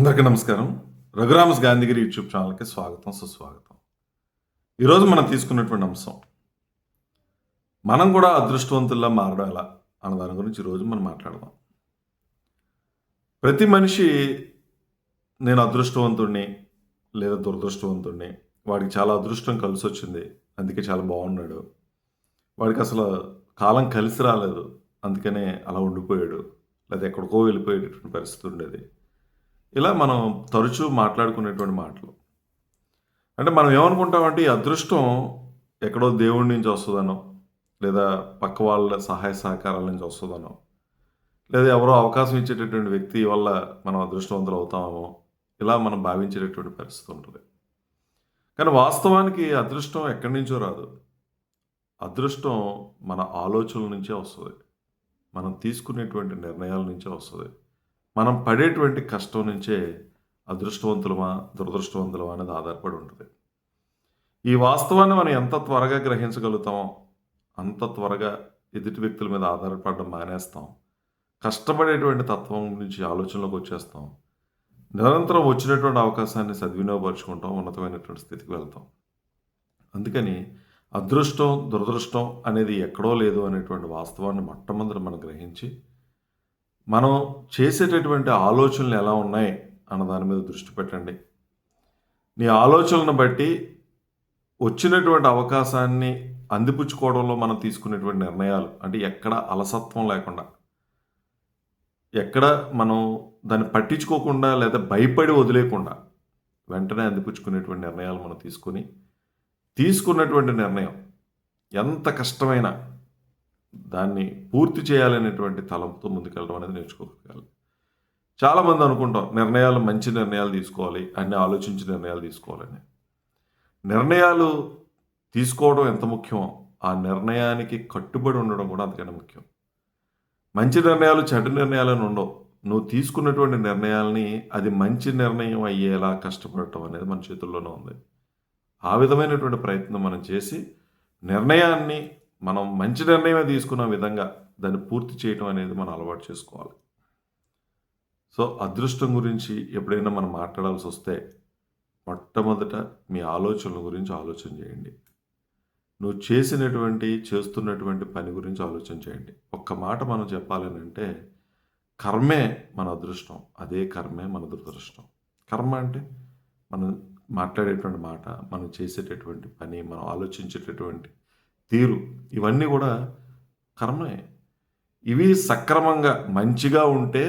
అందరికీ నమస్కారం. రఘురామస్ గాంధీగిరి యూట్యూబ్ ఛానల్కి స్వాగతం సుస్వాగతం. ఈరోజు మనం తీసుకున్నటువంటి అంశం మనం కూడా అదృష్టవంతుల్లా మారడం ఎలా అన్న దాని గురించి ఈరోజు మనం మాట్లాడదాం. ప్రతి మనిషి నేను అదృష్టవంతుడిని లేదా దురదృష్టవంతుడిని వాడికి చాలా అదృష్టం కలిసి వచ్చింది అందుకే చాలా బాగున్నాడు. వాడికి అసలు కాలం కలిసి రాలేదు అందుకనే అలా ఉండిపోయాడు లేదా ఎక్కడికో వెళ్ళిపోయేటటువంటి పరిస్థితి ఉండేది. ఇలా మనం తరచూ మాట్లాడుకునేటువంటి మాటలు. అంటే మనం ఏమనుకుంటామంటే ఈ అదృష్టం ఎక్కడో దేవుడి నుంచి వస్తుందనో లేదా పక్క వాళ్ళ సహాయ సహకారాల నుంచి వస్తుందనో లేదా ఎవరో అవకాశం ఇచ్చేటటువంటి వ్యక్తి వల్ల మనం అదృష్టవంతులు అవుతామో ఇలా మనం భావించేటటువంటి పరిస్థితి ఉంటుంది. కానీ వాస్తవానికి అదృష్టం ఎక్కడి నుంచో రాదు. అదృష్టం మన ఆలోచనల నుంచే వస్తుంది. మనం తీసుకునేటువంటి నిర్ణయాల నుంచే వస్తుంది. మనం పడేటువంటి కష్టం నుంచే అదృష్టవంతులమా దురదృష్టవంతులమా అనేది ఆధారపడి ఉంటుంది. ఈ వాస్తవాన్ని మనం ఎంత త్వరగా గ్రహించగలుగుతామో అంత త్వరగా ఎదుటి వ్యక్తుల మీద ఆధారపడడం మానేస్తాం. కష్టపడేటువంటి తత్వం నుంచి ఆలోచనలోకి వచ్చేస్తాం. నిరంతరం వచ్చినటువంటి అవకాశాన్ని సద్వినియోగపరుచుకుంటాం ఉన్నతమైనటువంటి స్థితికి వెళ్తాం. అందుకని అదృష్టం దురదృష్టం అనేది ఎక్కడో లేదు అనేటువంటి వాస్తవాన్ని మొట్టమొదటి మనం గ్రహించి మనం చేసేటటువంటి ఆలోచనలు ఎలా ఉన్నాయి అన్న దాని మీద దృష్టి పెట్టండి. నీ ఆలోచనలను బట్టి వచ్చినటువంటి అవకాశాన్ని అందిపుచ్చుకోవడంలో మనం తీసుకునేటువంటి నిర్ణయాలు అంటే ఎక్కడ అలసత్వం లేకుండా ఎక్కడ మనం దాన్ని పట్టించుకోకుండా లేదా భయపడి వదిలేకుండా వెంటనే అందిపుచ్చుకునేటువంటి నిర్ణయాలు మనం తీసుకొని తీసుకున్నటువంటి నిర్ణయం ఎంత కష్టమైన దాన్ని పూర్తి చేయాలనేటువంటి తలంపుతో ముందుకెళ్ళడం అనేది నేర్చుకోగలగాలి. చాలామంది అనుకుంటాం నిర్ణయాలు మంచి నిర్ణయాలు తీసుకోవాలి అన్ని ఆలోచించి నిర్ణయాలు తీసుకోవాలని. నిర్ణయాలు తీసుకోవడం ఎంత ముఖ్యమో ఆ నిర్ణయానికి కట్టుబడి ఉండడం కూడా అంతకన్నా ముఖ్యం. మంచి నిర్ణయాలు చెడ్డ నిర్ణయాలను ఉండవు. నువ్వు తీసుకున్నటువంటి నిర్ణయాల్ని అది మంచి నిర్ణయం అయ్యేలా కష్టపడటం అనేది మన చేతుల్లోనే ఉంది. ఆ విధమైనటువంటి ప్రయత్నం మనం చేసి నిర్ణయాన్ని మనం మంచి నిర్ణయమే తీసుకున్న విధంగా దాన్ని పూర్తి చేయడం అనేది మనం అలవాటు చేసుకోవాలి. సో అదృష్టం గురించి ఎప్పుడైనా మనం మాట్లాడాల్సి వస్తే మొట్టమొదట మీ ఆలోచనల గురించి ఆలోచన చేయండి. నువ్వు చేసినటువంటి చేస్తున్నటువంటి పని గురించి ఆలోచన చేయండి. ఒక్క మాట మనం చెప్పాలని అంటే కర్మే మన అదృష్టం అదే కర్మే మన దురదృష్టం. కర్మ అంటే మనం మాట్లాడేటువంటి మాట మనం చేసేటటువంటి పని మనం ఆలోచించేటటువంటి తీరు. ఇవన్నీ కూడా కర్మే. ఇవి సక్రమంగా మంచిగా ఉంటే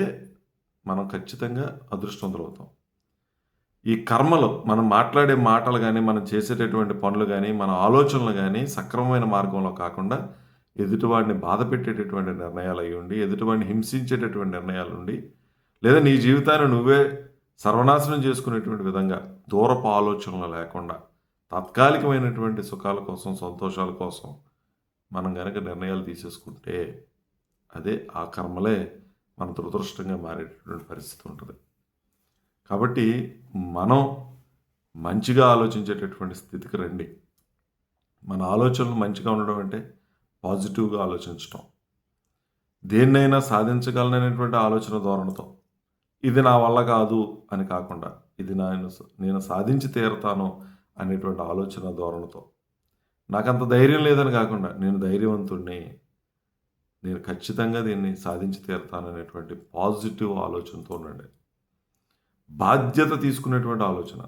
మనం ఖచ్చితంగా అదృష్టవంతులు అవుతాం. ఈ కర్మలు మనం మాట్లాడే మాటలు కానీ మనం చేసేటటువంటి పనులు కానీ మన ఆలోచనలు కానీ సక్రమమైన మార్గంలో కాకుండా ఎదుటివాడిని బాధ పెట్టేటటువంటి నిర్ణయాలు అయి ఉండి ఎదుటివాడిని హింసించేటటువంటి నిర్ణయాలు ఉండి లేదా నీ జీవితాన్ని నువ్వే సర్వనాశనం చేసుకునేటువంటి విధంగా దూరపు ఆలోచనలు లేకుండా తాత్కాలికమైనటువంటి సుఖాల కోసం సంతోషాల కోసం మనం కనుక నిర్ణయాలు తీసేసుకుంటే అదే ఆ కర్మలే మన దురదృష్టంగా మారేటటువంటి పరిస్థితి ఉంటుంది. కాబట్టి మనం మంచిగా ఆలోచించేటటువంటి స్థితికి రండి. మన ఆలోచనలు మంచిగా ఉండడం అంటే పాజిటివ్గా ఆలోచించటం. దేన్నైనా సాధించగలననేటువంటి ఆలోచన ధోరణితో ఇది నా వల్ల కాదు అని కాకుండా ఇది నేను నేను సాధించి తీరుతాను అనేటువంటి ఆలోచన ధోరణితో. నాకంత ధైర్యం లేదని కాకుండా నేను ధైర్యవంతుడిని నేను ఖచ్చితంగా దీన్ని సాధించి తీరుతాననేటువంటి పాజిటివ్ ఆలోచనతో ఉండండి. బాధ్యత తీసుకునేటువంటి ఆలోచన.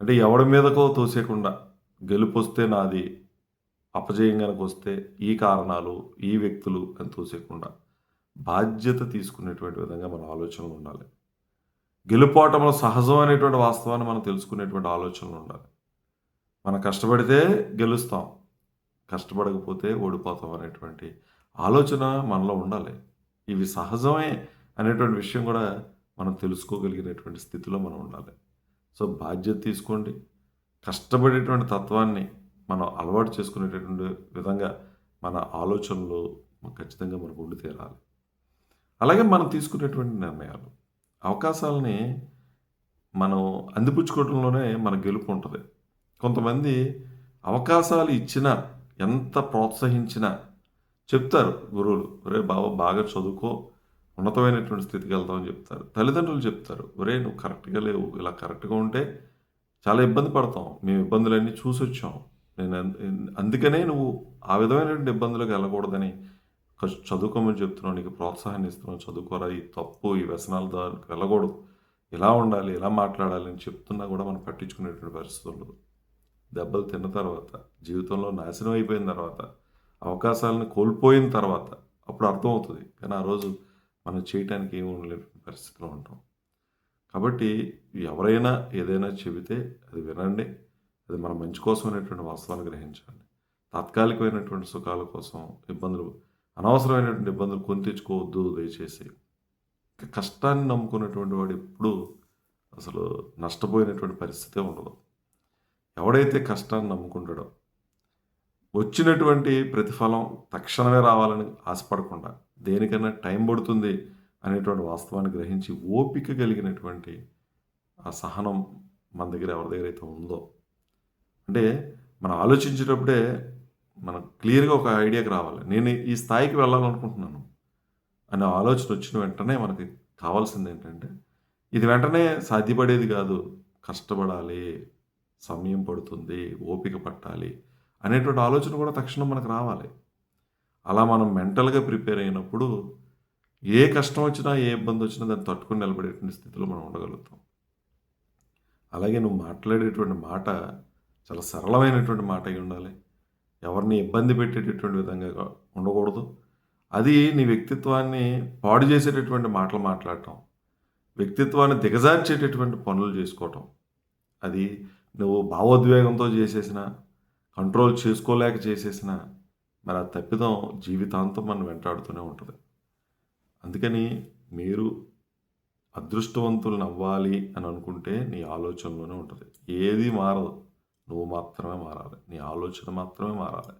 అంటే ఎవడి మీదకో తోసేయకుండా గెలుపు వస్తే నాది అపజయం కనుక వస్తే ఈ కారణాలు ఈ వ్యక్తులు అని తోసేయకుండా బాధ్యత తీసుకునేటువంటి విధంగా మన ఆలోచనలు ఉండాలి. గెలుపోవటంలో సహజం అనేటువంటి వాస్తవాన్ని మనం తెలుసుకునేటువంటి ఆలోచనలు ఉండాలి. మనం కష్టపడితే గెలుస్తాం కష్టపడకపోతే ఓడిపోతాం అనేటువంటి ఆలోచన మనలో ఉండాలి. ఇవి సహజమే అనేటువంటి విషయం కూడా మనం తెలుసుకోగలిగినటువంటి స్థితిలో మనం ఉండాలి. సో బాధ్యత తీసుకోండి. కష్టపడేటువంటి తత్వాన్ని మనం అలవాటు చేసుకునేటటువంటి విధంగా మన ఆలోచనలు ఖచ్చితంగా మనకు ఉండి తీరాలి. అలాగే మనం తీసుకునేటువంటి నిర్ణయాలు. అవకాశాలని మనం అందిపుచ్చుకోవడంలోనే మన గెలుపు ఉంటుంది. కొంతమంది అవకాశాలు ఇచ్చినా ఎంత ప్రోత్సహించినా చెప్తారు గురువులు ఒరే బాబా బాగా చదువుకో ఉన్నతమైనటువంటి స్థితికి వెళ్తామని చెప్తారు. తల్లిదండ్రులు చెప్తారు ఒరే నువ్వు కరెక్ట్గా లేవు ఇలా కరెక్ట్గా ఉంటే చాలా ఇబ్బంది పడతాం మేము ఇబ్బందులన్నీ చూసి వచ్చాం నేను అందుకనే నువ్వు ఆ విధమైనటువంటి ఇబ్బందులకు వెళ్ళకూడదని చదువుకోమని చెప్తున్నావు నీకు ప్రోత్సాహాన్ని ఇస్తున్నావు చదువుకోరా ఈ తప్పు ఈ వ్యసనాలు దానికి వెళ్ళకూడదు. ఎలా ఉండాలి ఎలా మాట్లాడాలి అని చెప్తున్నా కూడా మనం పట్టించుకునేటువంటి పరిస్థితి ఉండదు. దెబ్బలు తిన్న తర్వాత జీవితంలో నాశనం అయిపోయిన తర్వాత అవకాశాలను కోల్పోయిన తర్వాత అప్పుడు అర్థమవుతుంది. కానీ ఆ రోజు మనం చేయటానికి ఏమి ఉండలేని పరిస్థితిలో ఉంటాం. కాబట్టి ఎవరైనా ఏదైనా చెబితే అది వినండి. అది మన మంచి కోసం అనేటువంటి వాస్తవాన్ని గ్రహించండి. తాత్కాలికమైనటువంటి సుఖాల కోసం ఇబ్బందులు అనవసరమైనటువంటి ఇబ్బందులు కొని తెచ్చుకోవద్దు దయచేసి. కష్టాన్ని నమ్ముకున్నటువంటి వాడు ఎప్పుడు అసలు నష్టపోయినటువంటి పరిస్థితే ఉండదు. ఎవడైతే కష్టాన్ని నమ్ముకుంటాడో వచ్చినటువంటి ప్రతిఫలం తక్షణమే రావాలని ఆశపడకుండా దేనికైనా టైం పడుతుంది అనేటువంటి వాస్తవాన్ని గ్రహించి ఓపిక కలిగినటువంటి ఆ సహనం మన దగ్గర ఎవరి దగ్గర అయితే ఉందో. అంటే మనం ఆలోచించేటప్పుడే మనం క్లియర్గా ఒక ఐడియాకి రావాలి. నేను ఈ స్థాయికి వెళ్ళాలనుకుంటున్నాను అనే ఆలోచన వచ్చిన వెంటనే మనకి కావాల్సింది ఏంటంటే ఇది వెంటనే సాధ్యపడేది కాదు. కష్టపడాలి సమయం పడుతుంది ఓపిక పట్టాలి అనేటువంటి ఆలోచన కూడా తక్షణం మనకు రావాలి. అలా మనం మెంటల్గా ప్రిపేర్ అయినప్పుడు ఏ కష్టం వచ్చినా ఏ ఇబ్బంది వచ్చినా దాన్ని తట్టుకొని నిలబడేటువంటి స్థితిలో మనం ఉండగలుగుతాం. అలాగే నువ్వు మాట్లాడేటువంటి మాట చాలా సరళమైనటువంటి మాట అయి ఉండాలి. ఎవరిని ఇబ్బంది పెట్టేటటువంటి విధంగా ఉండకూడదు. అది నీ వ్యక్తిత్వాన్ని పాడు చేసేటటువంటి మాటలు మాట్లాడటం వ్యక్తిత్వాన్ని దిగజార్చేటటువంటి పనులు చేసుకోవటం. అది నువ్వు భావోద్వేగంతో చేసేసిన కంట్రోల్ చేసుకోలేక చేసేసిన మరి ఆ తప్పిదం జీవితాంతం మనం వెంటాడుతూనే ఉంటుంది. అందుకని మీరు అదృష్టవంతులను అవ్వాలి అని అనుకుంటే నీ ఆలోచనలోనే ఉంటుంది. ఏది మారదు. నువ్వు మాత్రమే మారాలి. నీ ఆలోచన మాత్రమే మారాలి.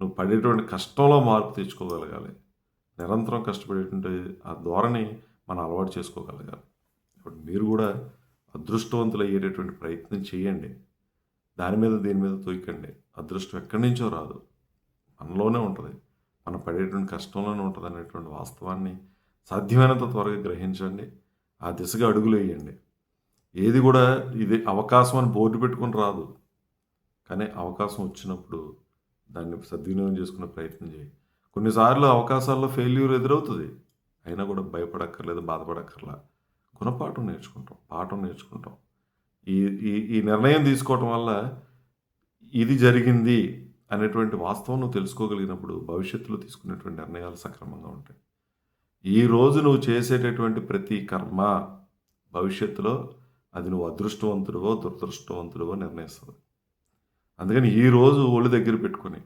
నువ్వు పడేటువంటి కష్టంలో మార్పు తెచ్చుకోగలగాలి. నిరంతరం కష్టపడేటువంటి ఆ ధోరణి మనం అలవాటు చేసుకోగలగాలి. ఇప్పుడు మీరు కూడా అదృష్టవంతులు అయ్యేటటువంటి ప్రయత్నం చేయండి. దాని మీద దీని మీద తూకండి అదృష్టం ఎక్కడి నుంచో రాదు. మనలోనే ఉంటుంది. మనం పడేటువంటి కష్టంలోనే ఉంటుంది అనేటువంటి వాస్తవాన్ని సాధ్యమైనంత త్వరగా గ్రహించండి. ఆ దిశగా అడుగులు వేయండి. ఏది కూడా ఇది అవకాశం అని బోర్డు పెట్టుకొని రాదు. కానీ అవకాశం వచ్చినప్పుడు దాన్ని సద్వినియోగం చేసుకునే ప్రయత్నం చేయి. కొన్నిసార్లు అవకాశాల్లో ఫెయిల్యూర్ ఎదురవుతుంది. అయినా కూడా భయపడక్కర్లేదు బాధపడక్కర్లా. గుణపాఠం నేర్చుకుంటాం పాఠం నేర్చుకుంటాం. ఈ ఈ ఈ నిర్ణయం తీసుకోవటం వల్ల ఇది జరిగింది అనేటువంటి వాస్తవం నువ్వు తెలుసుకోగలిగినప్పుడు భవిష్యత్తులో తీసుకునేటువంటి నిర్ణయాలు సక్రమంగా ఉంటాయి. ఈ రోజు నువ్వు చేసేటటువంటి ప్రతి కర్మ భవిష్యత్తులో అది నువ్వు అదృష్టవంతుడివో దురదృష్టవంతుడివో నిర్ణయిస్తుంది. అందుకని ఈరోజు ఒళ్ళు దగ్గర పెట్టుకొని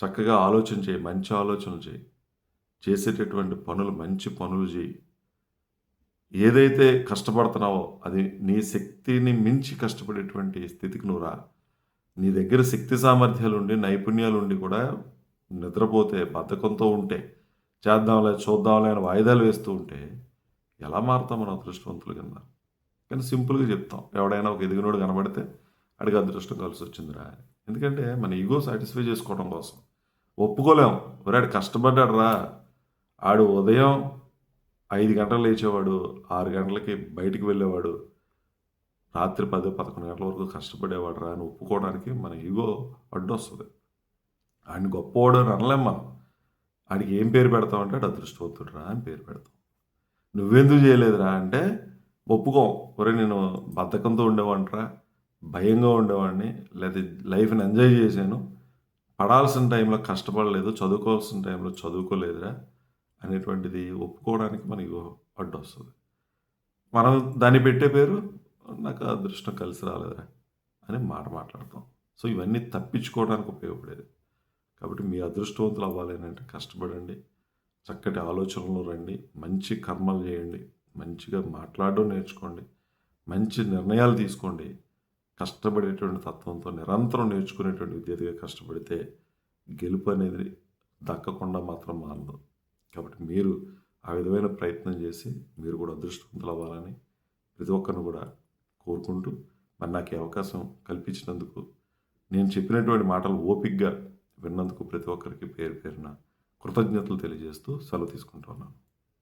చక్కగా ఆలోచన చేయి మంచి ఆలోచనలు చేయి. చేసేటటువంటి పనులు మంచి పనులు చేయి. ఏదైతే కష్టపడుతున్నావో అది నీ శక్తిని మించి కష్టపడేటువంటి స్థితికి నువ్వు రా. నీ దగ్గర శక్తి సామర్థ్యాలు ఉండి నైపుణ్యాలు ఉండి కూడా నిద్రపోతే బద్ధకంతో ఉంటే చేద్దాంలే చూద్దాంలే అని వాయిదాలు వేస్తూ ఉంటే ఎలా మారుతాం మనం అదృష్టవంతులు కింద కానీ సింపుల్గా చెప్తాం. ఎవడైనా ఒక ఎదిగినోడు కనబడితే అడిగి అదృష్టం కలిసి వచ్చిందిరా. ఎందుకంటే మన ఈగో సాటిస్ఫై చేసుకోవడం కోసం. ఒప్పుకోలేం. ఒరాడు కష్టపడ్డాడు రా ఆడు ఉదయం ఐదు గంటలు లేచేవాడు ఆరు గంటలకి బయటికి వెళ్ళేవాడు రాత్రి పది పదకొండు గంటల వరకు కష్టపడేవాడు రా అని ఒప్పుకోవడానికి మన ఈగో అడ్డొస్తుంది. ఆయన గొప్పవాడు అని అనలేం మనం. ఆడికి ఏం పేరు పెడతామంటే ఆడు అదృష్టవంతుడు రా అని పేరు పెడతాం. నువ్వెందుకు చేయలేదురా అంటే ఒప్పుకోం. ఒరే నేను బద్ధకంతో ఉండేవంటరా భయంగా ఉండేవాడిని. లేదా లైఫ్ని ఎంజాయ్ చేశాను. పడాల్సిన టైంలో కష్టపడలేదు. చదువుకోవాల్సిన టైంలో చదువుకోలేదురా అనేటువంటిది ఒప్పుకోవడానికి మనకి అడ్డు వస్తుంది. మనం దాన్ని పెట్టే పేరు నాకు అదృష్టం కలిసి రాలేదురా అని మాట మాట్లాడతాం. సో ఇవన్నీ తప్పించుకోవడానికి ఉపయోగపడేది. కాబట్టి మీ అదృష్టవంతులు అవ్వాలి అంటే కష్టపడండి. చక్కటి ఆలోచనలు రండి. మంచి కర్మలు చేయండి. మంచిగా మాట్లాడడం నేర్చుకోండి. మంచి నిర్ణయాలు తీసుకోండి. కష్టపడేటువంటి తత్వంతో నిరంతరం నేర్చుకునేటువంటి విద్యార్థిగా కష్టపడితే గెలుపు అనేది దక్కకుండా మాత్రం మారదు. కాబట్టి మీరు ఆ విధమైన ప్రయత్నం చేసి మీరు కూడా అదృష్టవంతులు అవ్వాలని ప్రతి ఒక్కరిని కూడా కోరుకుంటూ మరి నాకు ఈ అవకాశం కల్పించినందుకు నేను చెప్పినటువంటి మాటలు ఓపిక్గా విన్నందుకు ప్రతి ఒక్కరికి పేరు పేరున కృతజ్ఞతలు తెలియజేస్తూ సెలవు తీసుకుంటున్నాను